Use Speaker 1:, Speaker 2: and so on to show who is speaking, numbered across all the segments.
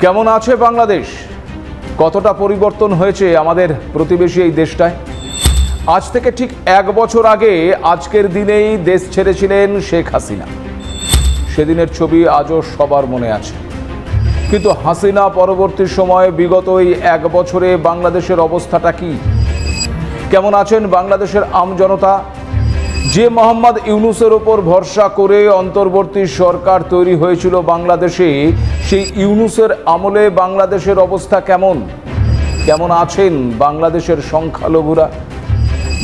Speaker 1: কেমন আছে বাংলাদেশ? কতটা পরিবর্তন হয়েছে আমাদের প্রতিবেশী এই দেশটায়? আজ থেকে ঠিক এক বছর আগে আজকের দিনেই দেশ ছেড়েছিলেন শেখ হাসিনা। সেদিনের ছবি আজও সবার মনে আছে। কিন্তু হাসিনা পরবর্তী সময়ে বিগত এই এক বছরে বাংলাদেশের অবস্থাটা কি? কেমন আছেন বাংলাদেশের আমজনতা যে মোহাম্মদ ইউনুসের ওপর ভরসা করে অন্তর্বর্তী সরকার তৈরি হয়েছিল বাংলাদেশে সেই ইউনুসের আমলে বাংলাদেশের অবস্থা কেমন? কেমন আছেন বাংলাদেশের সংখ্যালঘুরা?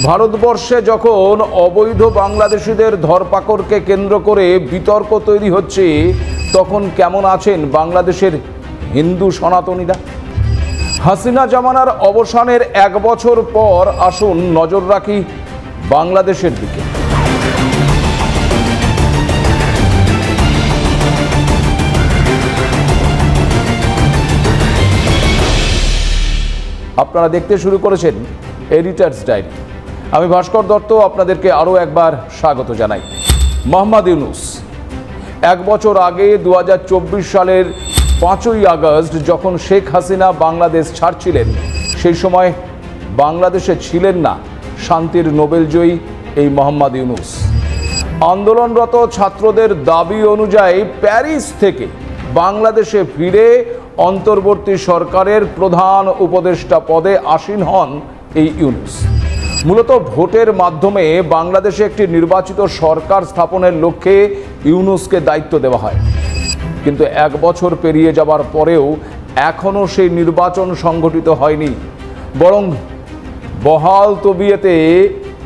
Speaker 1: ভারতবর্ষে যখন অবৈধ বাংলাদেশিদের ধরপাকড়কে কেন্দ্র করে বিতর্ক তৈরি হচ্ছে, তখন কেমন আছেন বাংলাদেশের হিন্দু সনাতনীরা? হাসিনা জামানার অবসানের এক বছর পর আসুন নজর রাখি বাংলাদেশের দিকে। আপনারা দেখতে শুরু করেছেন এডিটার্স ডায়েরি আমি ভাস্কর দত্ত, আপনাদেরকে আরও একবার স্বাগত জানাই। মোহাম্মদ ইউনুস, এক বছর আগে দু হাজার চব্বিশ সালের পাঁচই আগস্ট যখন শেখ হাসিনা বাংলাদেশ ছাড়ছিলেন, সেই সময় বাংলাদেশে ছিলেন না শান্তির নোবেলজয়ী এই মোহাম্মদ ইউনুস। আন্দোলনরত ছাত্রদের দাবি অনুযায়ী প্যারিস থেকে বাংলাদেশে ফিরে অন্তর্বর্তী সরকারের প্রধান উপদেষ্টা পদে আসীন হন এই ইউনুস। মূলত ভোটের মাধ্যমে বাংলাদেশে একটি নির্বাচিত সরকার স্থাপনের লক্ষ্যে ইউনুসকে দায়িত্ব দেওয়া হয়। কিন্তু এক বছর পেরিয়ে যাবার পরেও এখনও সেই নির্বাচন সংগঠিত হয়নি। বরং বহাল তবিয়েতে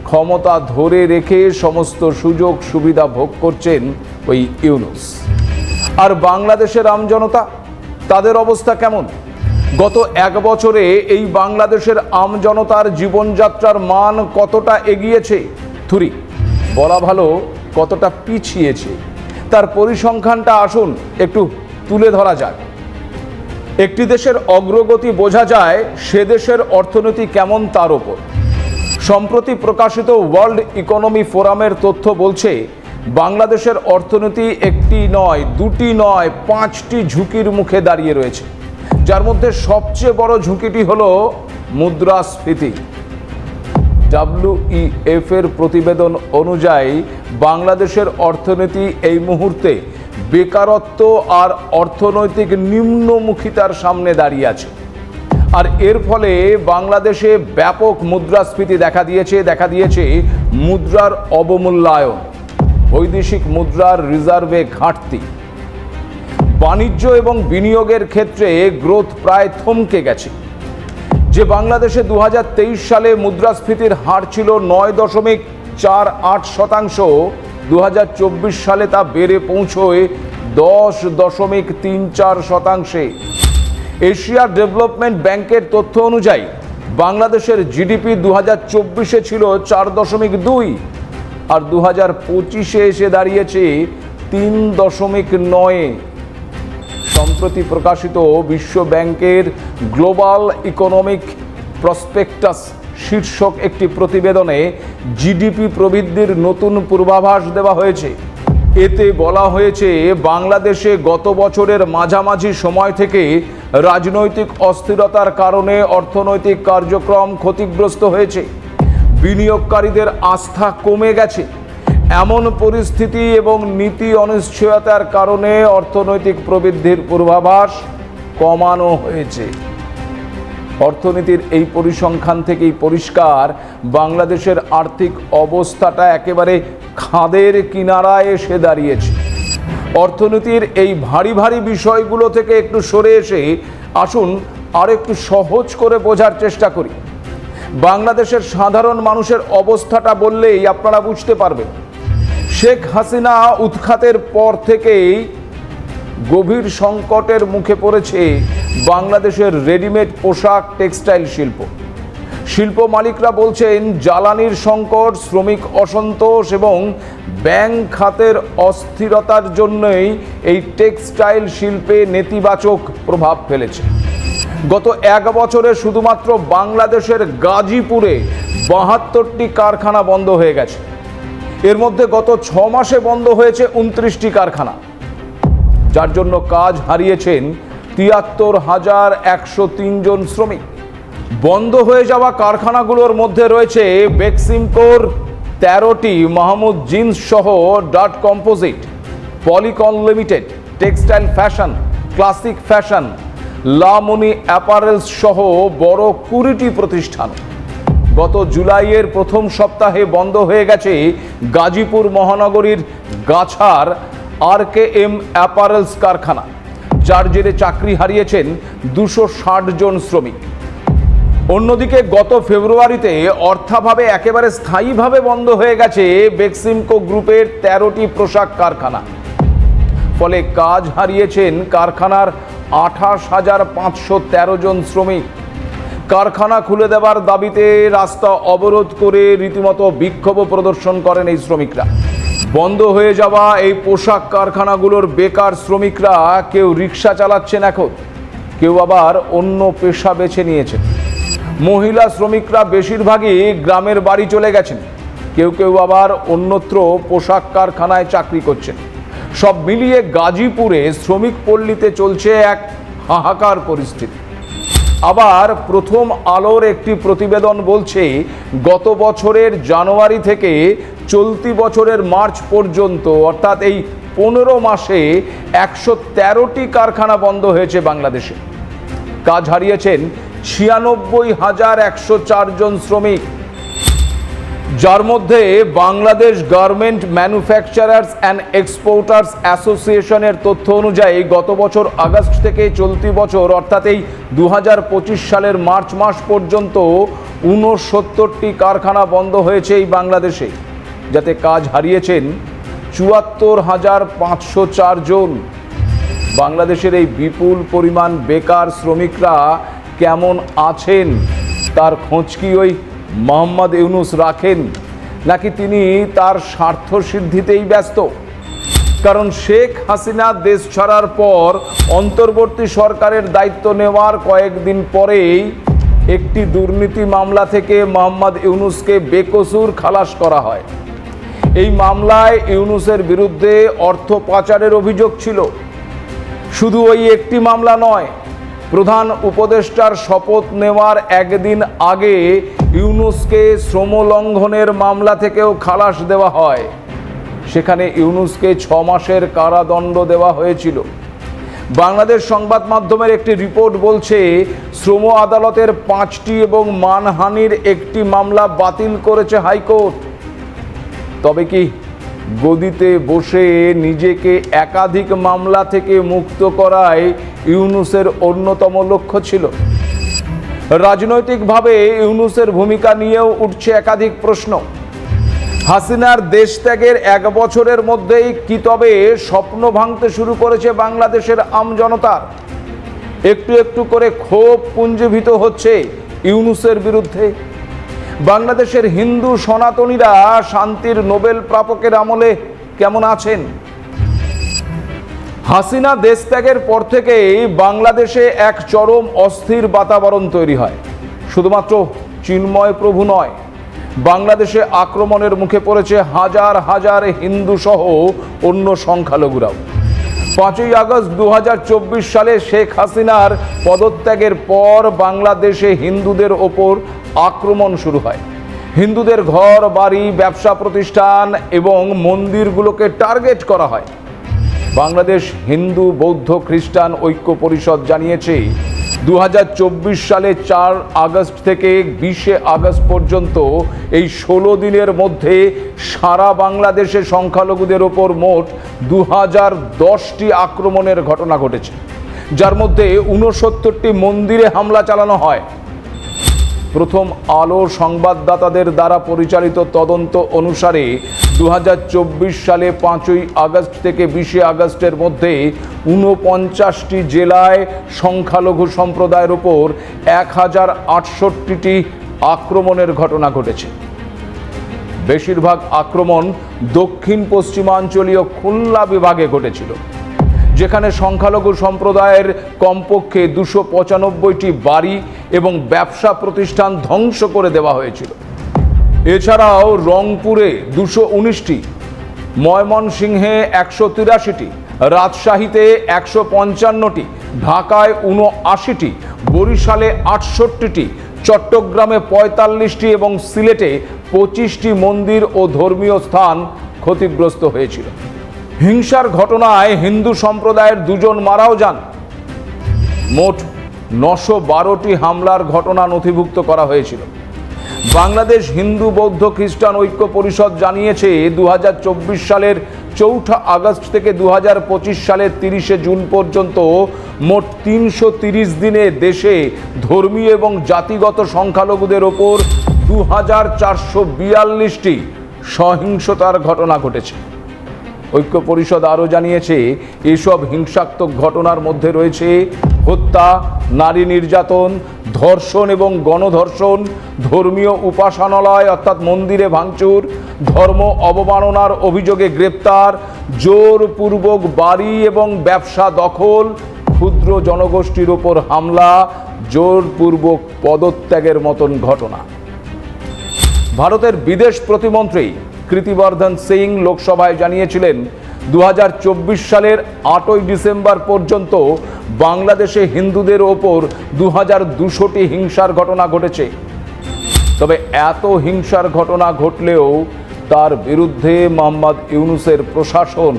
Speaker 1: ক্ষমতা ধরে রেখে সমস্ত সুযোগ সুবিধা ভোগ করছেন ওই ইউনুস। আর বাংলাদেশের আমজনতা তাদের অবস্থা কেমন? গত এক বছরে এই বাংলাদেশের আমজনতার জীবনযাত্রার মান কতটা এগিয়েছে? থুরি, বলা ভালো কতটা পিছিয়েছে? তার পরিসংখ্যানটা আসুন একটু তুলে ধরা যাক। একটি দেশের অগ্রগতি বোঝা যায়, সে দেশের অর্থনীতি কেমন তার ওপর সম্প্রতি প্রকাশিত ওয়ার্ল্ড ইকোনমি ফোরামের তথ্য বলছে বাংলাদেশের অর্থনীতি একটি নয়, দুটি নয়, পাঁচটি ঝুঁকির মুখে দাঁড়িয়ে রয়েছে। যার মধ্যে সবচেয়ে বড় ঝুঁকিটি হল মুদ্রাস্ফীতি। ডাব্লিউইএফ এর প্রতিবেদন অনুযায়ী, বাংলাদেশের অর্থনীতি এই মুহূর্তে বেকারত্ব আর অর্থনৈতিক নিম্নমুখিতার সামনে দাঁড়িয়ে আছে। আর এর ফলে বাংলাদেশে ব্যাপক মুদ্রাস্ফীতি দেখা দিয়েছে দেখা দিয়েছে মুদ্রার অবমূল্যায়ন। বৈদেশিক মুদ্রার রিজার্ভে ঘাটতি। বাণিজ্য এবং বিনিয়োগের ক্ষেত্রে গ্রোথ প্রায় থমকে গেছে। যে বাংলাদেশে দু হাজার তেইশ সালে মুদ্রাস্ফীতির হার ছিল নয় দশমিক চার আট শতাংশ দু হাজার চব্বিশ সালে তা বেড়ে পৌঁছয় দশ দশমিক তিন চার শতাংশে। এশিয়া ডেভেলপমেন্ট ব্যাংকের তথ্য অনুযায়ী, বাংলাদেশের জিডিপি দু হাজার ছিল চার দশমিক দুই আর দু হাজার পঁচিশে এসে দাঁড়িয়েছে তিন দশমিক নয়ে। সম্প্রতি প্রকাশিত বিশ্ব ব্যাংকের গ্লোবাল ইকোনমিক প্রসপেক্টাস শীর্ষক একটি প্রতিবেদনে জিডিপি প্রবৃদ্ধির নতুন পূর্বাভাস দেওয়া হয়েছে। এতে বলা হয়েছে, বাংলাদেশে গত বছরের মাঝামাঝি সময় থেকে রাজনৈতিক অস্থিরতার কারণে অর্থনৈতিক কার্যক্রম ক্ষতিগ্রস্ত হয়েছে। বিনিয়োগকারীদের আস্থা কমে গেছে। এমন পরিস্থিতি এবং নীতি অনিশ্চয়তার কারণে অর্থনৈতিক প্রবৃদ্ধির পূর্বাভাস কমানো হয়েছে। অর্থনীতির এই পরিসংখ্যান থেকেই পরিষ্কার, বাংলাদেশের আর্থিক অবস্থাটা একেবারে খাদের কিনারায় এসে দাঁড়িয়েছে। অর্থনীতির এই ভারী ভারী বিষয়গুলো থেকে একটু সরে এসে আসুন আর একটু সহজ করে বোঝার চেষ্টা করি। বাংলাদেশের সাধারণ মানুষের অবস্থাটা বললেই আপনারা বুঝতে পারবেন। শেখ হাসিনা উৎখাতের পর থেকেই গভীর সংকটের মুখে পড়েছে বাংলাদেশের রেডিমেড পোশাক টেক্সটাইল শিল্প। শিল্প মালিকরা বলছেন, জ্বালানির সংকট, শ্রমিক অসন্তোষ এবং ব্যাংক খাতের অস্থিরতার জন্যই এই টেক্সটাইল শিল্পে নেতিবাচক প্রভাব ফেলেছে। গত এক বছরে শুধুমাত্র বাংলাদেশের গাজীপুরে বাহাত্তরটি কারখানা বন্ধ হয়ে গেছে। এর মধ্যে গত ছ মাসে বন্ধ হয়েছে উনত্রিশটি কারখানা। যার জন্য কাজ হারিয়েছেন তিয়াত্তর হাজার একশো জন শ্রমিক। বন্ধ হয়ে যাওয়া কারখানাগুলোর মধ্যে রয়েছে বেক্সিমকোর, তেরোটি মাহমুদ জিন্স সহ dot composite, Policon limited, textile fashion, classic fashion লামনি apparels সহ বড় কুড়িটি প্রতিষ্ঠান। গত জুলাইয়ের প্রথম সপ্তাহে বন্ধ হয়ে গেছে গাজীপুর মহানগরীর গাছার আর কে এম অ্যাপারেলস কারখানা, যার জেরে চাকরি হারিয়েছেন দুশো জন শ্রমিক। অন্যদিকে গত ফেব্রুয়ারিতে অর্থাভাবে একেবারে স্থায়ীভাবে বন্ধ হয়ে গেছে বেক্সিমকো গ্রুপের তেরোটি পোশাক কারখানা। ফলে কাজ হারিয়েছেন কারখানার আঠাশ হাজার পাঁচশো তেরো জন শ্রমিক। কারখানা খুলে দেওয়ার দাবিতে রাস্তা অবরোধ করে রীতিমতো বিক্ষোভ প্রদর্শন করেন এই শ্রমিকরা। বন্ধ হয়ে যাওয়া এই পোশাক কারখানাগুলোর বেকার শ্রমিকরা কেউ রিক্সা চালাচ্ছেন এখন, কেউ আবার অন্য পেশা বেছে নিয়েছেন। মহিলা শ্রমিকরা বেশিরভাগই গ্রামের বাড়ি চলে গেছেন, কেউ কেউ আবার অন্যত্র পোশাক কারখানায় চাকরি করছেন। সব মিলিয়ে গাজীপুরে শ্রমিক পল্লীতে চলছে এক হাহাকার পরিস্থিতি। আবার প্রথম আলোর একটি প্রতিবেদন বলছে, গত বছরের জানুয়ারি থেকে চলতি বছরের মার্চ পর্যন্ত, অর্থাৎ এই পনেরো মাসে একশো তেরোটি কারখানা বন্ধ হয়েছে বাংলাদেশে। কাজ হারিয়েছেন ছিয়ানব্বই হাজার একশো চারজন শ্রমিক। যার মধ্যে Bangladesh garment manufacturers and exporters অ্যাসোসিয়েশনের তথ্য অনুযায়ী গত বছর আগস্ট থেকে চলতি বছর, অর্থাৎ এই দু হাজার পঁচিশ সালের মার্চ মাস পর্যন্ত, ঊনসত্তরটি কারখানা বন্ধ হয়েছে এই বাংলাদেশে, যাতে কাজ হারিয়েছেন চুয়াত্তর হাজার পাঁচশো চারজন বাংলাদেশের এই বিপুল পরিমাণ বেকার শ্রমিকরা কেমন আছেন? তার খোঁজ কি ওই মোহাম্মদ ইউনুস রাখেন নাকি তিনি তার স্বার্থ সিদ্ধিতেই ব্যস্ত? কারণ শেখ হাসিনা দেশ ছাড়ার পর অন্তর্বর্তী সরকারের দায়িত্ব নেওয়ার কয়েকদিন পরেই একটি দুর্নীতি মামলা থেকে মোহাম্মদ ইউনুসকে বেকসুর খালাস করা হয়। এই মামলায় ইউনুসের বিরুদ্ধে অর্থ পাচারের অভিযোগ ছিল। শুধু ওই একটি মামলা নয়, প্রধান উপদেষ্টার শপথ নেওয়ার একদিন আগে ইউনুসকে শ্রম লঙ্ঘনের মামলা থেকেও খালাস দেওয়া হয়। সেখানে ইউনুসকে ছ মাসের কারাদণ্ড দেওয়া হয়েছিল। বাংলাদেশ সংবাদ মাধ্যমের একটি রিপোর্ট বলছে, শ্রম আদালতের পাঁচটি এবং মানহানির একটি মামলা বাতিল করেছে হাইকোর্ট। তবে কি গদিতে বসে নিজেকে একাধিক মামলা থেকে মুক্ত করায় ইউনুসের অন্যতম লক্ষ্য ছিল? রাজনৈতিকভাবে ইউনুসের ভূমিকা নিয়েও উঠছে একাধিক প্রশ্ন। হাসিনার দেশ ত্যাগের এক বছরের মধ্যেই কি তবে স্বপ্ন ভাঙতে শুরু করেছে বাংলাদেশের আমজনতার একটু একটু করে ক্ষোভ পুঞ্জীভূত হচ্ছে ইউনুসের বিরুদ্ধে। বাংলাদেশের হিন্দু সনাতনীরা শান্তির নোবেল প্রাপকের আমলে কেমন আছেন? হাসিনা দেশ ত্যাগের পর থেকেই বাংলাদেশে এক চরম অস্থির বাতাবরণ তৈরি হয়। শুধুমাত্র চিন্ময় প্রভু নয়, বাংলাদেশে আক্রমণের মুখে পড়েছে হাজার হাজার হিন্দু সহ অন্য সংখ্যালঘুরাও। পাঁচই আগস্ট দু হাজার চব্বিশ সালে শেখ হাসিনার পদত্যাগের পর বাংলাদেশে হিন্দুদের ওপর আক্রমণ শুরু হয়। হিন্দুদের ঘর, বাড়ি, ব্যবসা প্রতিষ্ঠান এবং মন্দিরগুলোকে টার্গেট করা হয়। বাংলাদেশ হিন্দু, বৌদ্ধ, খ্রিস্টান ঐক্য পরিষদ জানিয়েছে দু হাজার চব্বিশ সালে চার আগস্ট থেকে বিশে আগস্ট পর্যন্ত এই ষোলো দিনের মধ্যে সারা বাংলাদেশে সংখ্যালঘুদের ওপর মোট দু হাজার দশটি আক্রমণের ঘটনা ঘটেছে, যার মধ্যে ঊনসত্তরটি মন্দিরে হামলা চালানো হয়। প্রথম আলো সংবাদদাতাদের দ্বারা পরিচালিত তদন্ত অনুসারে দু হাজার চব্বিশ সালে পাঁচই আগস্ট থেকে বিশে আগস্টের মধ্যে ঊনপঞ্চাশটি জেলায় সংখ্যালঘু সম্প্রদায়ের ওপর এক হাজার আটষট্টিটি আক্রমণের ঘটনা ঘটেছে। বেশিরভাগ আক্রমণ দক্ষিণ পশ্চিমাঞ্চলীয় খুলনা বিভাগে ঘটেছিল, যেখানে সংখ্যালঘু সম্প্রদায়ের কমপক্ষে দুশো পঁচানব্বইটি বাড়ি এবং ব্যবসা প্রতিষ্ঠান ধ্বংস করে দেওয়া হয়েছিল। এছাড়াও রংপুরে দুশো উনিশটি, ময়মনসিংহে একশো তিরাশিটি, রাজশাহীতে একশো পঞ্চান্নটি, ঢাকায় উনআশিটি বরিশালে আটষট্টিটি, চট্টগ্রামে পঁয়তাল্লিশটি এবং সিলেটে পঁচিশটি মন্দির ও ধর্মীয় স্থান ক্ষতিগ্রস্ত হয়েছিল। হিংসার ঘটনায় হিন্দু সম্প্রদায়ের দুজন মারাও যান। মোট নশো বারোটি হামলার ঘটনা নথিভুক্ত করা হয়েছিল। বাংলাদেশ হিন্দু বৌদ্ধ খ্রিস্টান ঐক্য পরিষদ জানিয়েছে দু হাজার চব্বিশ সালের চৌঠা আগস্ট থেকে দু হাজার পঁচিশ সালের তিরিশে জুন পর্যন্ত মোট তিনশো দিনে দেশে ধর্মীয় এবং জাতিগত সংখ্যালঘুদের ওপর দু সহিংসতার ঘটনা ঘটেছে। ঐক্য পরিষদ আরও জানিয়েছে, এসব হিংসাত্মক ঘটনার মধ্যে রয়েছে হত্যা, নারী নির্যাতন, ধর্ষণ এবং গণধর্ষণ, ধর্মীয় উপাসনালয় অর্থাৎ মন্দিরে ভাঙচুর, ধর্ম অবমাননার অভিযোগে গ্রেপ্তার, জোরপূর্বক বাড়ি এবং ব্যবসা দখল, ক্ষুদ্র জনগোষ্ঠীর ওপর হামলা, জোরপূর্বক পদত্যাগের মতন ঘটনা। ভারতের বিদেশ প্রতিমন্ত্রী কৃতিবর্ধন সিং লোকসভায় জানিয়েছিলেন দু হাজার চব্বিশ সালের আটই ডিসেম্বর পর্যন্ত বাংলাদেশে হিন্দুদের ওপর দু হাজার দুশোটি হিংসার ঘটনা ঘটেছে। তবে এত হিংসার ঘটনা ঘটলেও তার বিরুদ্ধে মোহাম্মদ ইউনুসের প্রশাসন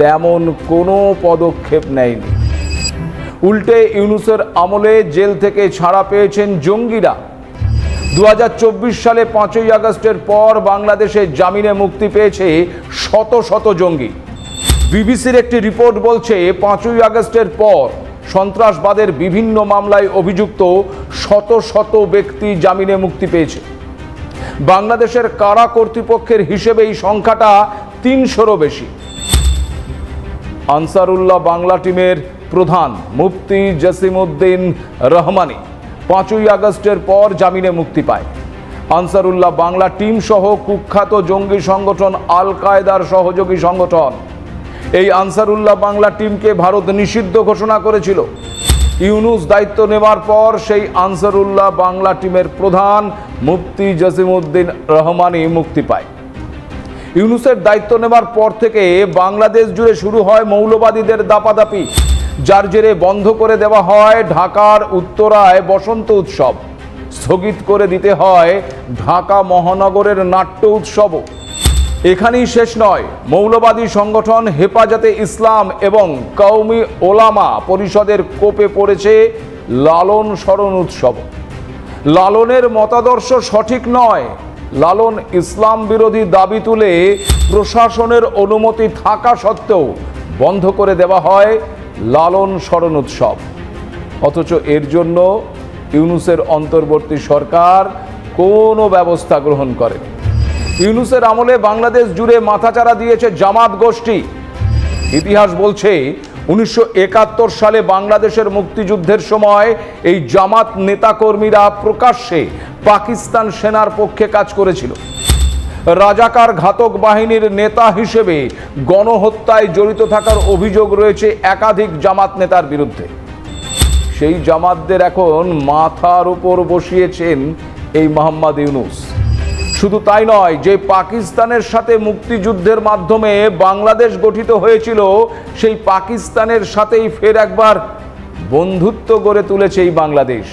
Speaker 1: তেমন কোনো পদক্ষেপ নেয়নি। উল্টে ইউনুসের আমলে জেল থেকে ছাড়া পেয়েছেন জঙ্গিরা। দু হাজার চব্বিশ সালে পাঁচই আগস্টের পর বাংলাদেশে জামিনে মুক্তি পেয়েছে শত শত জঙ্গি। বিবিসির একটি রিপোর্ট বলছে, পাঁচই আগস্টের পর সন্ত্রাসবাদের বিভিন্ন মামলায় অভিযুক্ত শত শত ব্যক্তি জামিনে মুক্তি পেয়েছে। বাংলাদেশের কারা কর্তৃপক্ষের হিসেবে এই সংখ্যাটা তিনশোরও বেশি। আনসারুল্লাহ বাংলা টিমের প্রধান মুফতি জসিমউদ্দিন রহমানি। পাঁচই আগস্টের পর জামিনে মুক্তি পায়। আনসারুল্লাহ বাংলা টিম সহ কুখ্যাত জঙ্গি সংগঠন আল কায়দার সহযোগী সংগঠন। এই আনসারুল্লাহ বাংলা টিমকে ভারত নিষিদ্ধ ঘোষণা করেছিল। ইউনুস দায়িত্ব নেওয়ার পর সেই আনসারুল্লাহ বাংলা টিমের প্রধান মুফতি জসিমউদ্দিন রহমানই মুক্তি পায়। ইউনুসের দায়িত্ব নেবার পর থেকে বাংলাদেশ জুড়ে শুরু হয় মৌলবাদীদের দাপাদাপি। যার জেরে বন্ধ করে দেওয়া হয় ঢাকার উত্তরায় বসন্ত উৎসব। স্থগিত করে দিতে হয় ঢাকা মহানগরের নাট্য উৎসবও। এখানেই শেষ নয়। মৌলবাদী সংগঠন হেফাজতে ইসলাম এবং কৌমি ওলামা পরিষদের কোপে পড়েছে লালন স্মরণ উৎসব। লালনের মতাদর্শ সঠিক নয়। লালন ইসলাম বিরোধী দাবি তুলে প্রশাসনের অনুমতি থাকা সত্ত্বেও বন্ধ করে দেওয়া হয় লালন স্মরণ উৎসব। অথচ এর জন্য ইউনুসের অন্তর্বর্তী সরকার কোনো ব্যবস্থা গ্রহণ করে ইউনুসের আমলে বাংলাদেশ জুড়ে মাথাচাড়া দিয়েছে জামাত গোষ্ঠী। ইতিহাস বলছে, উনিশশো একাত্তর সালে বাংলাদেশের মুক্তিযুদ্ধের সময় এই জামাত নেতাকর্মীরা প্রকাশ্যে পাকিস্তান সেনার পক্ষে কাজ করেছিল। রাজাকার ঘাতক বাহিনীর নেতা হিসেবে গণহত্যায় জড়িত থাকার অভিযোগ রয়েছে একাধিক জামাত নেতার বিরুদ্ধে। সেই জামাতদের এখন মাথার উপর বসিয়েছেন এই মোহাম্মদ ইউনুস। শুধু তাই নয়, যে পাকিস্তানের সাথে মুক্তিযুদ্ধের মাধ্যমে বাংলাদেশ গঠিত হয়েছিল, সেই পাকিস্তানের সাথেই ফের একবার বন্ধুত্ব গড়ে তুলেছে এই বাংলাদেশ।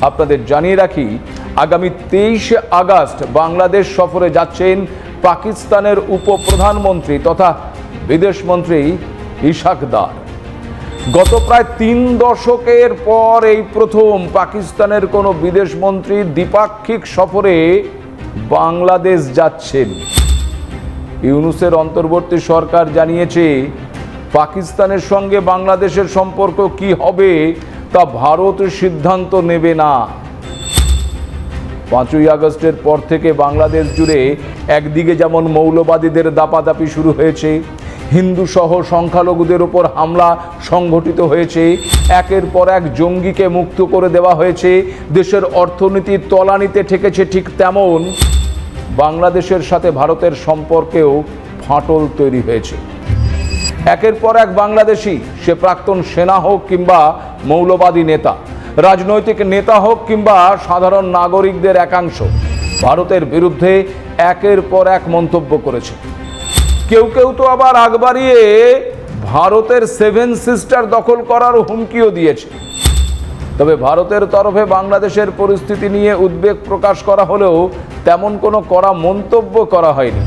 Speaker 1: আপনাদের জানিয়ে রাখি আগামী তেইশে আগস্ট বাংলাদেশ সফরে যাচ্ছেন পাকিস্তানের উপপ্রধানমন্ত্রী তথা বিদেশমন্ত্রী ইশাক দার। গত প্রায় তিন দশকের পর এই প্রথম পাকিস্তানের কোনো বিদেশমন্ত্রী দ্বিপাক্ষিক সফরে বাংলাদেশ যাচ্ছেন। ইউনুসের অন্তর্বর্তী সরকার জানিয়েছে, পাকিস্তানের সঙ্গে বাংলাদেশের সম্পর্ক কি হবে তা ভারত সিদ্ধান্ত নেবে না। পাঁচই আগস্টের পর থেকে বাংলাদেশ জুড়ে একদিকে যেমন মৌলবাদীদের দাপাদাপি শুরু হয়েছে, হিন্দু সহ সংখ্যালঘুদের ওপর হামলা সংঘটিত হয়েছে, একের পর এক জঙ্গিকে মুক্ত করে দেওয়া হয়েছে, দেশের অর্থনীতি তলানিতে ঠেকেছে ঠিক তেমন, বাংলাদেশের সাথে ভারতের সম্পর্কেও ফাটল তৈরি হয়েছে। একের পর এক বাংলাদেশি, সে প্রাক্তন সেনা হোক কিংবা মৌলবাদী নেতা রাজনৈতিক নেতা হোক কিংবা সাধারণ নাগরিকদের একাংশ, ভারতের বিরুদ্ধে একের পর এক মন্তব্য করেছে। কেউ কেউ তো আবার আগ বাড়িয়ে ভারতের সেভেন সিস্টার দখল করার হুমকিও দিয়েছে। তবে ভারতের তরফে বাংলাদেশের পরিস্থিতি নিয়ে উদ্বেগ প্রকাশ করা হলেও তেমন কোনো কড়া মন্তব্য করা হয়নি।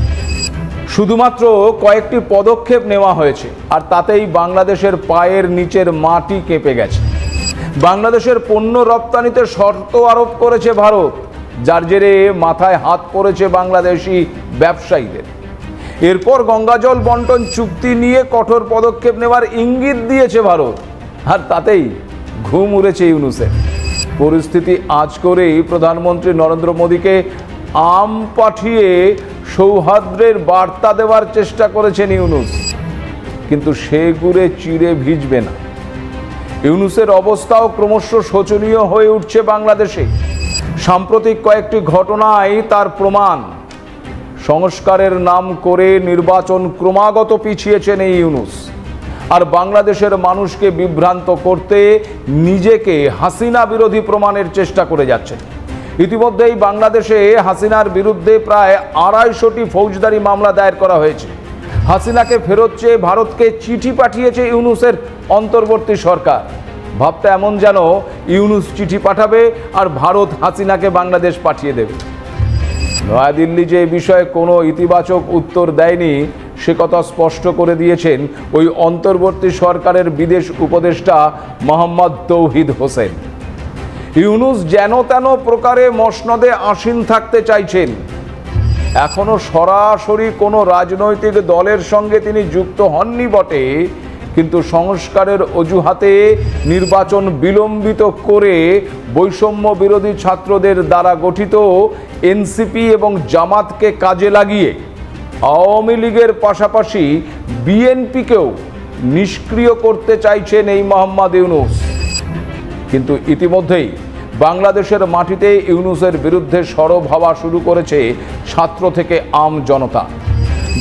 Speaker 1: শুধুমাত্র কয়েকটি পদক্ষেপ নেওয়া হয়েছে, আর তাতেই বাংলাদেশের পায়ের নিচের মাটি কেঁপে গেছে। বাংলাদেশের পণ্য রপ্তানিতে শর্ত আরোপ করেছে ভারত, যার জেরে মাথায় হাত পড়েছে বাংলাদেশি ব্যবসায়ীদের। এরপর গঙ্গাজল বন্টন চুক্তি নিয়ে কঠোর পদক্ষেপ নেওয়ার ইঙ্গিত দিয়েছে ভারত, আর তাতেই ঘুম উড়েছে ইউনুসের। পরিস্থিতি আজ করেই প্রধানমন্ত্রী নরেন্দ্র মোদীকে আম পাঠিয়ে সৌহার্দ্যের বার্তা দেওয়ার চেষ্টা করেছেন ইউনুস। কিন্তু সে গুড়ে চিড়ে ভিজবে না। ইউনুসের অবস্থাও ক্রমশ শোচনীয় হয়ে উঠছে বাংলাদেশে। সাম্প্রতিক কয়েকটি ঘটনায় তার প্রমাণ। সংস্কারের নাম করে নির্বাচন ক্রমাগত পিছিয়েছেন এই ইউনুস। আর বাংলাদেশের মানুষকে বিভ্রান্ত করতে নিজেকে হাসিনা বিরোধী প্রমাণের চেষ্টা করে যাচ্ছেন। ইতিমধ্যেই বাংলাদেশে হাসিনার বিরুদ্ধে প্রায় আড়াইশোটি ফৌজদারি মামলা দায়ের করা হয়েছে। হাসিনাকে ফেরত চেয়ে ভারতকে চিঠি পাঠিয়েছে ইউনুসের অন্তর্বর্তী সরকার। ভাবটা এমন যেন ইউনুস চিঠি পাঠাবে আর ভারত হাসিনাকে বাংলাদেশ পাঠিয়ে দেবে। নয়াদিল্লি যে বিষয়ে কোনো ইতিবাচক উত্তর দেয়নি, সে কথা স্পষ্ট করে দিয়েছেন ওই অন্তর্বর্তী সরকারের বিদেশ উপদেষ্টা মোহাম্মদ তৌহিদ হোসেন। ইউনুস যেন তেন প্রকারে মসনদে আসীন থাকতে চাইছেন। এখনও সরাসরি কোনো রাজনৈতিক দলের সঙ্গে তিনি যুক্ত হননি বটে, কিন্তু সংস্কারের অজুহাতে নির্বাচন বিলম্বিত করে বৈষম্য বিরোধী ছাত্রদের দ্বারা গঠিত এনসিপি এবং জামাতকে কাজে লাগিয়ে আওয়ামী লীগের পাশাপাশি বিএনপিকেও নিষ্ক্রিয় করতে চাইছেন এই মোহাম্মদ ইউনুস। কিন্তু ইতিমধ্যেই বাংলাদেশের মাটিতে ইউনুসের বিরুদ্ধে সরব হওয়া শুরু করেছে ছাত্র থেকে আম জনতা।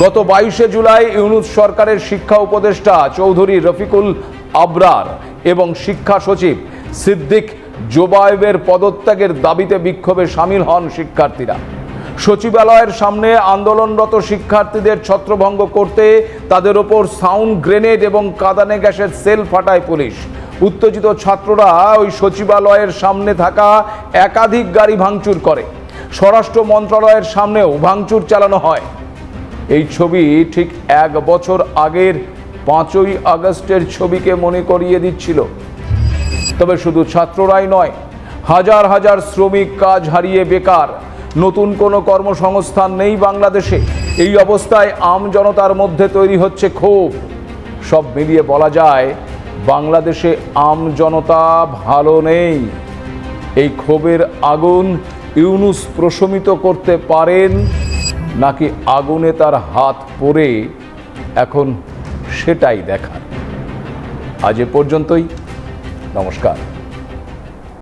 Speaker 1: গত বাইশে জুলাই ইউনুস সরকারের শিক্ষা উপদেষ্টা চৌধুরী রফিকুল আবরার এবং শিক্ষা সচিব সিদ্দিক জোবায়েবের পদত্যাগের দাবিতে বিক্ষোভে সামিল হন শিক্ষার্থীরা। সচিবালয়ের সামনে আন্দোলনরত শিক্ষার্থীদের ছত্রভঙ্গ করতে তাদের ওপর সাউন্ড গ্রেনেড এবং কাদানে গ্যাসের সেল ফাটায় পুলিশ। উত্তেজিত ছাত্ররা ওই সচিবালয়ের সামনে থাকা একাধিক গাড়ি ভাঙচুর করে। স্বরাষ্ট্র মন্ত্রণালয়ের সামনেও ভাঙচুর চালানো হয়। এই ছবি ঠিক এক বছর আগের পাঁচই আগস্টের ছবিকে মনে করিয়ে দিচ্ছিল। তবে শুধু ছাত্ররাই নয়, হাজার হাজার শ্রমিক কাজ হারিয়ে বেকার। নতুন কোনো কর্মসংস্থান নেই বাংলাদেশে। এই অবস্থায় আম জনতার মধ্যে তৈরি হচ্ছে ক্ষোভ। সব মিলিয়ে বলা যায় বাংলাদেশে আম জনতা ভালো নেই। এই ক্ষোভের আগুন ইউনুস প্রশমিত করতে পারেন নাকি আগুনে তার হাত পরে এখন সেটাই দেখার। আজ এ পর্যন্তই। নমস্কার।